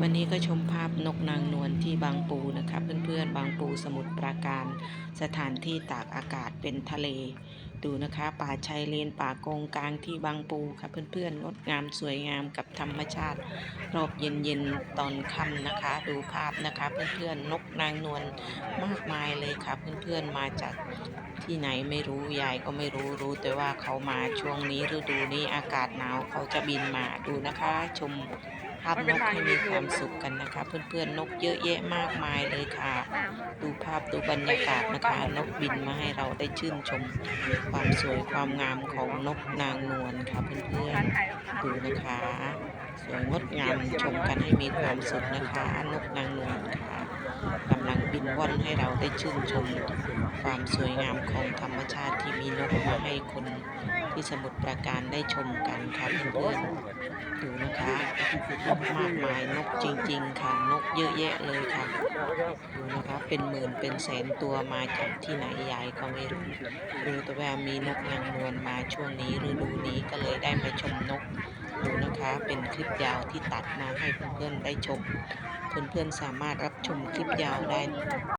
วันนี้ก็ชมภาพนกนางนวลที่บางปูนะคะเพื่อนๆ บางปูสมุทรปราการ สถานที่ตากอากาศเป็นทะเล ดูนะคะป่าชายเลนป่าโกงกลางที่บางปูค่ะเพื่อนๆงดงามสวยงามกับธรรมชาติ รอบเย็นๆตอนค่ำนะคะ ดูภาพนะคะเพื่อนๆนกนางนวลมากมายเลยค่ะเพื่อนๆมาจากที่ไหนไม่รู้ยายก็ไม่รู้รู้แต่ว่าเขามาช่วงนี้ฤดูนี้อากาศหนาวเขาจะบินมาดูนะคะ ชม ภาพนกให้มีความสุขกันนะคะ เพื่อนๆนกเยอะแยะมากมายเลยค่ะ ดูภาพดูบรรยากาศนะคะ นกบินมาให้เราได้ชื่นชม ความสวยความงามของนกนางนวลค่ะ เพื่อนๆดูนะคะ สวยงดงามชมกันให้มีความสุขนะคะ นกนางนวลค่ะกำลังบินว่อนให้เราได้ชื่นชม ความสวยงามของธรรมชาติที่มีนกมาให้คน ที่สมุทรปราการได้ชมกันค่ะเพื่อนๆดูนะคะนกมากมายนกจริง ๆ ค่ะนกเยอะแยะเลยค่ะดูนะคะเป็นหมื่นเป็นแสนตัวมาจากที่ไหนยายก็ไม่รู้รู้แต่ว่ามีนกนางนวลมาช่วงนี้ฤดูนี้ก็เลยได้มาชมนกดูนะคะเป็นคลิปยาวที่ตัดมาให้เพื่อนๆได้ชมเพื่อนๆสามารถรับชมคลิปยาวได้